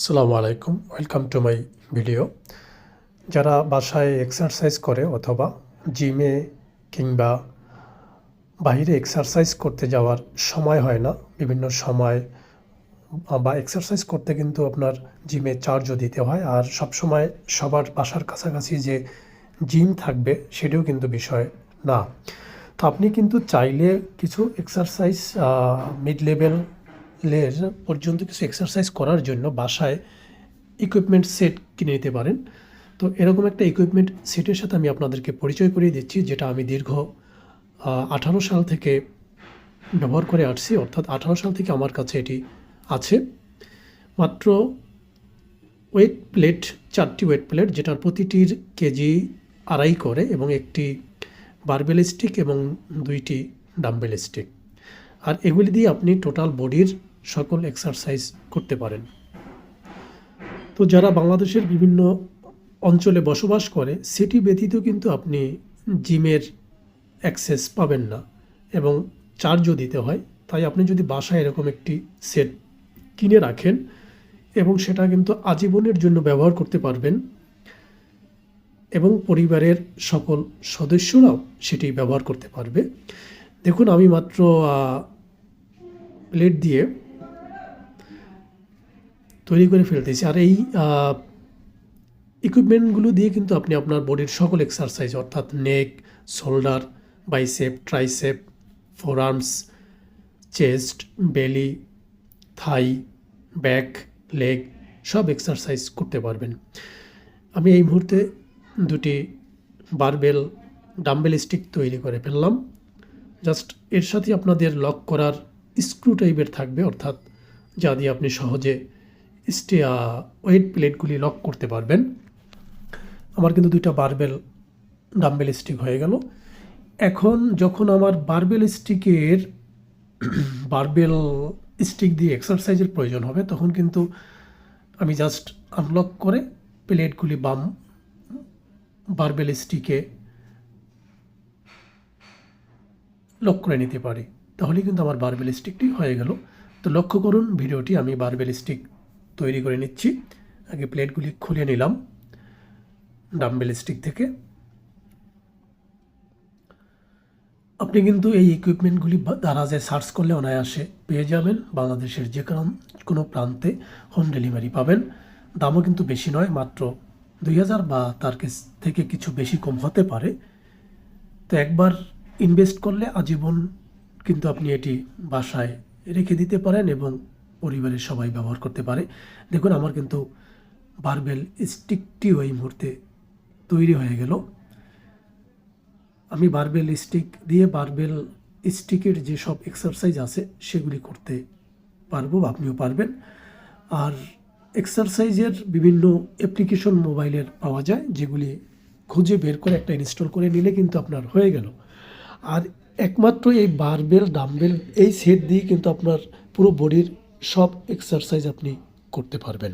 আসসালামু আলাইকুম, welcome to my video. যারা বাসায় এক্সারসাইজ করে অথবা জিমে কিংবা বাইরে এক্সারসাইজ করতে যাওয়ার সময় হয় না, বিভিন্ন সময় বা এক্সারসাইজ করতে কিন্তু আপনার জিমে চার্জও দিতে হয়। আর সব সময় সবার বাসার কাছাকাছি যে জিম থাকবে, সেটিও কিন্তু বিষয় না। তো আপনি কিন্তু চাইলে কিছু এক্সারসাইজ মিড লেভেলের পর্যন্ত কিছু এক্সারসাইজ করার জন্য বাসায় ইকুইপমেন্ট সেট কিনে নিতে পারেন। তো এরকম একটা ইকুইপমেন্ট সেটের সাথে আমি আপনাদেরকে পরিচয় করিয়ে দিচ্ছি, যেটা আমি দীর্ঘ আঠারো সাল থেকে ব্যবহার করে আসছি, অর্থাৎ আঠারো সাল থেকে আমার কাছে এটি আছে। মাত্র ওয়েট প্লেট চারটি ওয়েট প্লেট যেটার প্রতিটির কেজি আড়াই করে এবং একটি বারবেল স্টিক এবং দুইটি ডাম্বেল স্টিক আর এগুলি দিয়ে আপনি টোটাল বডির সকল এক্সারসাইজ করতে পারেন। তো যারা বাংলাদেশের বিভিন্ন অঞ্চলে বসবাস করে, সেটি ব্যতীত কিন্তু আপনি জিমের অ্যাক্সেস পাবেন না এবং চার্জও দিতে হয়। তাই আপনি যদি বাসায় এরকম একটি সেট কিনে রাখেন এবং সেটা কিন্তু আজীবনের জন্য ব্যবহার করতে পারবেন এবং পরিবারের সকল সদস্যরাও সেটি ব্যবহার করতে পারবে। দেখুন, আমি মাত্র প্লেট দিয়ে তৈরি করে ফেলতেছি। আর এই ইকুইপমেন্টগুলো দিয়ে কিন্তু আপনি আপনার বডির সকল এক্সারসাইজ অর্থাৎ neck shoulder bicep tricep forearms chest belly thigh back leg সব এক্সারসাইজ করতে পারবেন। আমি এই মুহূর্তে দুটি বারবেল ডাম্বেল স্টিক তৈরি করে ফেললাম। জাস্ট এর সাথে আপনাদের লক করার স্ক্রু টাইপের থাকবে, অর্থাৎ যা দিয়ে আপনি সহজে ওয়েট প্লেটগুলি লক করতে পারবেন। আমার কিন্তু দুইটা বারবেল, ডাম্বেল স্টিক হয়ে গেল। এখন যখন আমার বারবেল স্টিকের বারবেল স্টিক দিয়ে এক্সারসাইজের প্রয়োজন হবে, তখন কিন্তু আমি জাস্ট আনলক করে প্লেটগুলি বাম বারবেল স্টিকে লক করে নিতে পারি। তাহলে কিন্তু আমার বারবেল স্টিকটি হয়ে গেল। তো লক্ষ্য করুন, ভিডিওটি আমি বারবেল স্টিক তৈরি করে নিচ্ছি। আগে প্লেটগুলি খুলে নিলাম ডাম্বেল স্টিক থেকে। আপনি কিন্তু এই ইকুইপমেন্টগুলি দ্বারা যে সার্চ করলে অনায়াসে পেয়ে যাবেন। বাংলাদেশের যে কোনো কোনো প্রান্তে হোম ডেলিভারি পাবেন। দামও কিন্তু বেশি নয়, মাত্র দুই হাজার বা তার থেকে কিছু বেশি কম হতে পারে। তো একবার ইনভেস্ট করলে আজীবন কিন্তু আপনি এটি বাসায় রেখে দিতে পারেন এবং পরিবারের সবাই ব্যবহার করতে পারে। দেখুন, আমার কিন্তু বারবেল স্টিকটিও এই মুহূর্তে তৈরি হয়ে গেল। আমি বারবেল স্টিক দিয়ে বারবেল স্টিকের যে সব এক্সারসাইজ আছে, সেগুলি করতে পারব বা আপনিও পারবেন। আর এক্সারসাইজের বিভিন্ন অ্যাপ্লিকেশন মোবাইলের পাওয়া যায়, যেগুলি খুঁজে বের করে একটা ইনস্টল করে নিলে কিন্তু আপনার হয়ে গেল। আর একমাত্র এই বারবেল, ডাম্বেল, এই সেট দিয়ে কিন্তু আপনার পুরো বডির সব এক্সারসাইজ আপনি করতে পারবেন।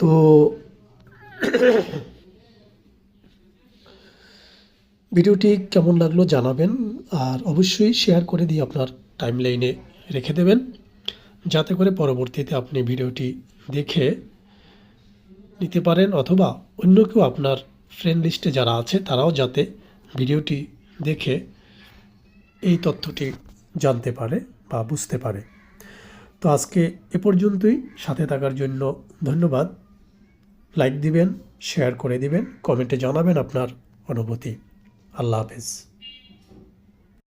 তো ভিডিওটি কেমন লাগল জানাবেন, আর অবশ্যই শেয়ার করে দিয়ে আপনার টাইম লাইনে রেখে দেবেন, যাতে করে পরবর্তীতে আপনি ভিডিওটি দেখে নিতে পারেন, অথবা অন্য কেউ আপনার ফ্রেন্ড লিস্টে যারা আছে, তারাও যাতে ভিডিওটি দেখে এই তথ্যটি জানতে পারে বা বুঝতে পারে। তো আজকে এ পর্যন্তই। সাথে থাকার জন্য ধন্যবাদ। লাইক দিবেন, শেয়ার করে দিবেন, কমেন্টে জানাবেন আপনার অনুভূতি। আল্লাহ হাফেজ।